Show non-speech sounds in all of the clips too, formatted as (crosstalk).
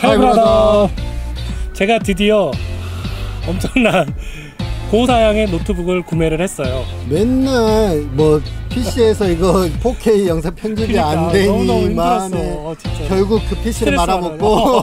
하이 브라더 제가 드디어 엄청난 고사양의 노트북을 구매를 했어요. 맨날 뭐 PC에서 이거 4K 영상 편집이 안 그러니까 너무너무 되니 마음에. 힘들었어 어. 결국 그 PC를 말아먹고.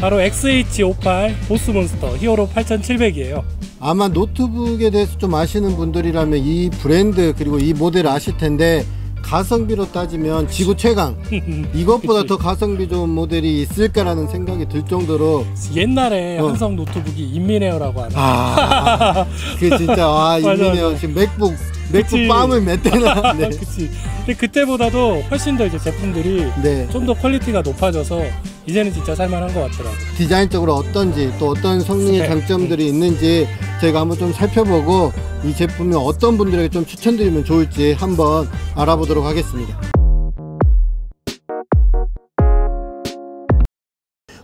바로 XH58 보스몬스터 히어로 8700이에요. 아마 노트북에 대해서 좀 아시는 분들이라면 이 브랜드 그리고 이 모델 아실 텐데 가성비로 따지면 지구 최강 (laughs) 이것보다. 더 가성비 좋은 모델이 있을까라는 생각이 들 정도로 옛날에 어. 한성 노트북이 인미네어라고 하나 아, (laughs) 그 진짜 아 맞아, 이민네요 맞아. 지금 맥북 그치. 맥북 빰을 몇 대나 (laughs) 네. 그치 근데 그때보다도 훨씬 더 이제 제품들이 네. 좀더 퀄리티가 높아져서 이제는 진짜 살만한 것 같더라고 디자인적으로 어떤지 또 어떤 성능의 스펙. 장점들이 있는지 저희가 한번 좀 살펴보고 이 제품이 어떤 분들에게 좀 추천드리면 좋을지 한번 알아보도록 하겠습니다.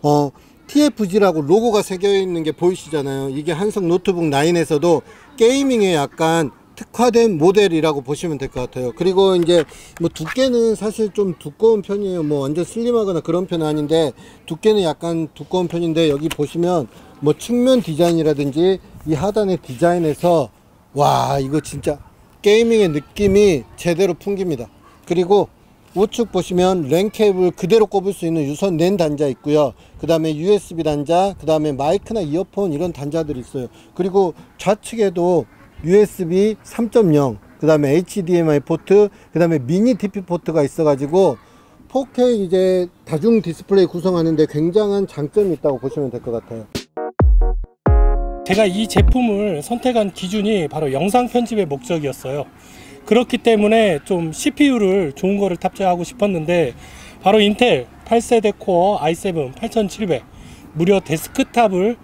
어, TFG라고 로고가 새겨 있는 게 보이시잖아요. 이게 한성 노트북 9에서도 게이밍에 약간 특화된 모델이라고 보시면 될 것 같아요. 그리고 이제 뭐 두께는 사실 좀 두꺼운 편이에요. 뭐 완전 슬림하거나 그런 편은 아닌데 두께는 약간 두꺼운 편인데 여기 보시면 뭐 측면 디자인이라든지 이 하단의 디자인에서 와 이거 진짜 게이밍의 느낌이 제대로 풍깁니다. 그리고 우측 보시면 랜 케이블 그대로 꼽을 수 있는 유선 랜 단자 있고요. 그 다음에 USB 단자, 그 다음에 마이크나 이어폰 이런 단자들이 있어요. 그리고 좌측에도 USB 3.0, 그 다음에 HDMI 포트, 그 다음에 미니 DP 포트가 있어가지고 4K 이제 다중 디스플레이 구성하는데 굉장한 장점이 있다고 보시면 될 것 같아요. 제가 이 제품을 선택한 기준이 바로 영상 편집의 목적이었어요. 그렇기 때문에 좀 CPU를 좋은 거를 탑재하고 싶었는데 바로 인텔 8세대 코어 i7 8700 무려 데스크탑을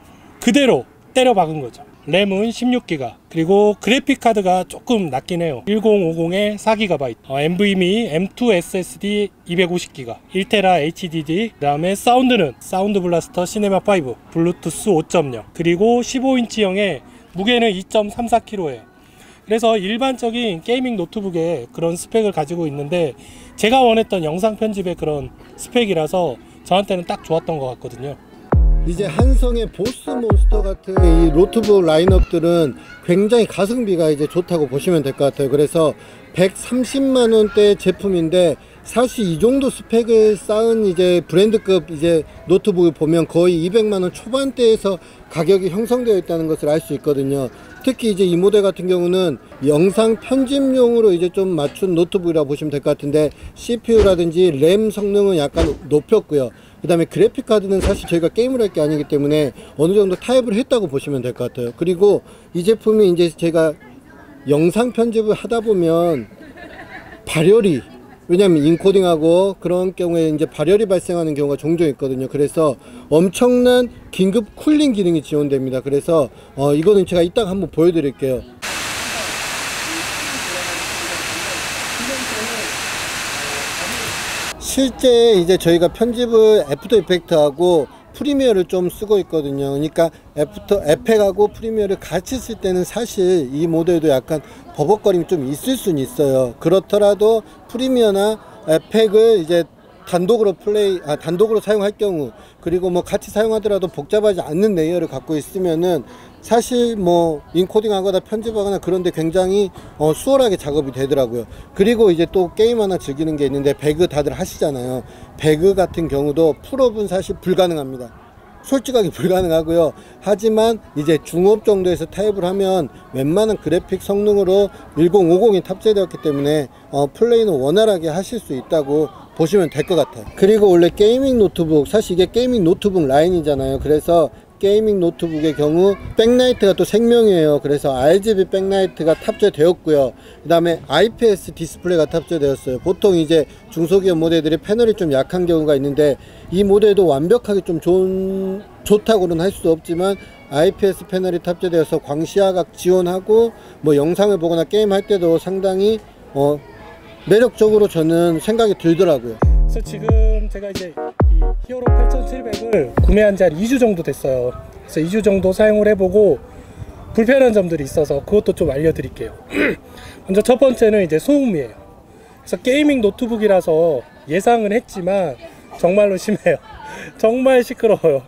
그대로 때려 박은 거죠. 램은 16기가. 그리고 그래픽 카드가 조금 낮긴 해요. 1050에 4GB 어, NVMe M2 SSD 250기가. 1테라 HDD 그 다음에 사운드는 사운드 블라스터 시네마 5 블루투스 5.0 그리고 15인치형의 무게는 2.34kg예요. 그래서 일반적인 게이밍 노트북에 그런 스펙을 가지고 있는데 제가 원했던 영상 편집의 그런 스펙이라서 저한테는 딱 좋았던 것 같거든요 이제 한성의 보스 몬스터 같은 이 노트북 라인업들은 굉장히 가성비가 이제 좋다고 보시면 될 것 같아요. 그래서 130만 원대 제품인데 사실 이 정도 스펙을 쌓은 이제 브랜드급 이제 노트북을 보면 거의 200만 원 초반대에서 가격이 형성되어 있다는 것을 알 수 있거든요. 특히 이제 이 모델 같은 경우는 영상 편집용으로 이제 좀 맞춘 노트북이라고 보시면 될 것 같은데 CPU라든지 램 성능은 약간 높였고요. 그 다음에 그래픽 카드는 사실 저희가 게임을 할 게 아니기 때문에 어느 정도 타입을 했다고 보시면 될 것 같아요. 그리고 이 제품이 이제 제가 영상 편집을 하다 보면 발열이 왜냐하면 인코딩하고 그런 경우에 이제 발열이 발생하는 경우가 종종 있거든요. 그래서 엄청난 긴급 쿨링 기능이 지원됩니다. 그래서 어, 이거는 제가 이따가 한번 보여드릴게요. 실제 이제 저희가 편집을 애프터 이펙트하고 프리미어를 좀 쓰고 있거든요. 그러니까 애프터 에펙하고 프리미어를 같이 쓸 때는 사실 이 모델도 약간 버벅거림이 좀 있을 수는 있어요. 그렇더라도 프리미어나 에펙을 이제 단독으로 플레이 아 단독으로 사용할 경우 그리고 뭐 같이 사용하더라도 복잡하지 않는 레이어를 갖고 있으면은 사실 뭐 인코딩하거나 편집하거나 그런데 굉장히 어, 수월하게 작업이 되더라고요. 그리고 이제 또 게임 하나 즐기는 게 있는데 배그 다들 하시잖아요. 배그 같은 경우도 풀업은 사실 불가능합니다. 솔직하게 (laughs) 불가능하고요. 하지만 이제 중업 정도에서 타입을 하면 웬만한 그래픽 성능으로 1050이 탑재되었기 때문에 어, 플레이는 원활하게 하실 수 있다고 보시면 될 것 같아요. 그리고 원래 게이밍 노트북 사실 이게 게이밍 노트북 라인이잖아요. 그래서 게이밍 노트북의 경우 백라이트가 또 생명이에요. 그래서 RGB 백라이트가 탑재되었고요. 그 다음에 IPS 디스플레이가 탑재되었어요. 보통 이제 중소기업 모델들이 패널이 좀 약한 경우가 있는데 이 모델도 완벽하게 좀 좋은, 좋다고는 할 수 없지만 IPS 패널이 탑재되어서 광시야각 지원하고 뭐 영상을 보거나 게임할 때도 상당히 어, 매력적으로 저는 생각이 들더라고요. 그래서 지금 제가 이제 이 히어로 8700을 구매한 지 한 2주 정도 됐어요. 그래서 2주 정도 사용을 해보고 불편한 점들이 있어서 그것도 좀 알려드릴게요. (clears throat) 먼저 첫 번째는 이제 소음이에요. 그래서 게이밍 노트북이라서 예상은 했지만 정말로 심해요. (laughs) 정말 시끄러워요.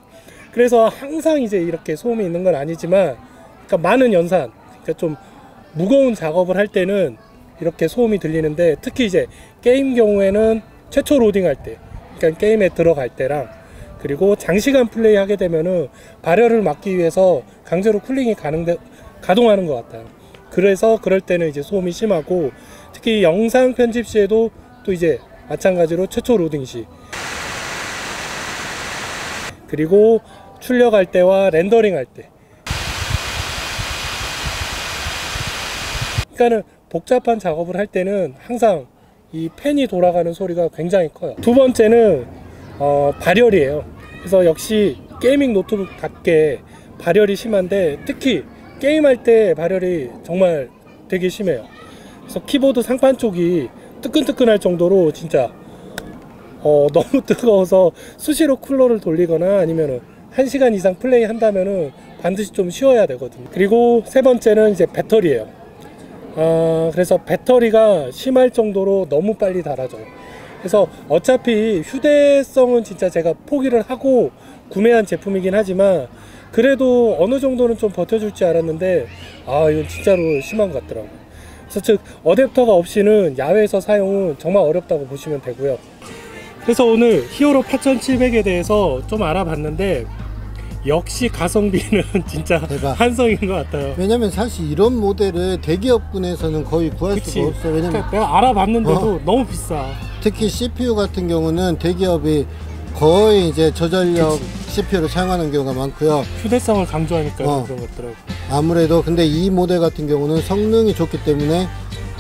그래서 항상 이제 이렇게 소음이 있는 건 아니지만, 그러니까 많은 연산, 그러니까 좀 무거운 작업을 할 때는 이렇게 소음이 들리는데, 특히 이제 게임 경우에는 최초 로딩할 때, 그러니까 게임에 들어갈 때랑, 그리고 장시간 플레이 하게 되면은 발열을 막기 위해서 강제로 쿨링이 가능돼, 가동하는 것 같아요. 그래서 그럴 때는 이제 소음이 심하고, 특히 영상 편집 시에도 또 이제 마찬가지로 최초 로딩 시, 그리고 출력할 때와 렌더링 할 때. 그러니까는 복잡한 작업을 할 때는 항상 이 팬이 돌아가는 소리가 굉장히 커요. 두 번째는 어, 발열이에요. 그래서 역시 게이밍 노트북답게 발열이 심한데 특히 게임할 때 발열이 정말 되게 심해요. 그래서 키보드 상판 쪽이 뜨끈뜨끈할 정도로 진짜 어, (laughs) 너무 뜨거워서 수시로 쿨러를 돌리거나 아니면은 1시간 이상 플레이 한다면은 반드시 좀 쉬어야 되거든요. 그리고 세 번째는 이제 배터리예요. 아, 그래서 배터리가 심할 정도로 너무 빨리 닳아져요. 그래서 어차피 휴대성은 진짜 제가 포기를 하고 구매한 제품이긴 하지만 그래도 어느 정도는 좀 버텨줄 줄 알았는데 아, 이건 진짜로 심한 것 같더라고요. 그래서 즉 어댑터가 없이는 야외에서 사용은 정말 어렵다고 보시면 되고요. 그래서 오늘 히어로 8700에 대해서 좀 알아봤는데 역시 가성비는 (laughs) 진짜 대박. 한성인 것 같아요. 왜냐면 사실 이런 모델을 대기업군에서는 거의 구할 그치. 수가 없어. 왜냐면 그러니까 내가 알아봤는데도 어. 너무 비싸. 특히 CPU 같은 경우는 대기업이 거의 이제 저전력 CPU를 사용하는 경우가 많고요. 휴대성을 강조하니까 어. 그런 것더라고. 아무래도 근데 이 모델 같은 경우는 성능이 좋기 때문에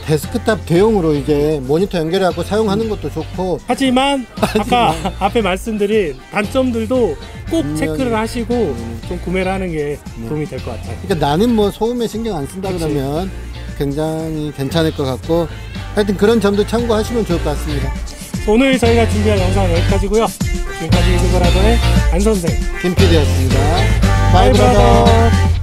데스크탑 대용으로 이제 모니터 연결해갖고 사용하는 것도 좋고 (laughs) 하지만 아까 앞에 말씀드린 단점들도 꼭 분명히. 체크를 하시고 음. 좀 구매를 하는 게 도움이 될 것 같아요. 그러니까 나는 뭐 소음에 신경 안 쓴다 그치. 그러면 굉장히 괜찮을 것 같고 하여튼 그런 점도 참고하시면 좋을 것 같습니다. 오늘 저희가 준비한 영상은 여기까지고요. 지금까지 유튜브라더의 안 선생. 김PD였습니다. 바이 바이 브라더. 브라더.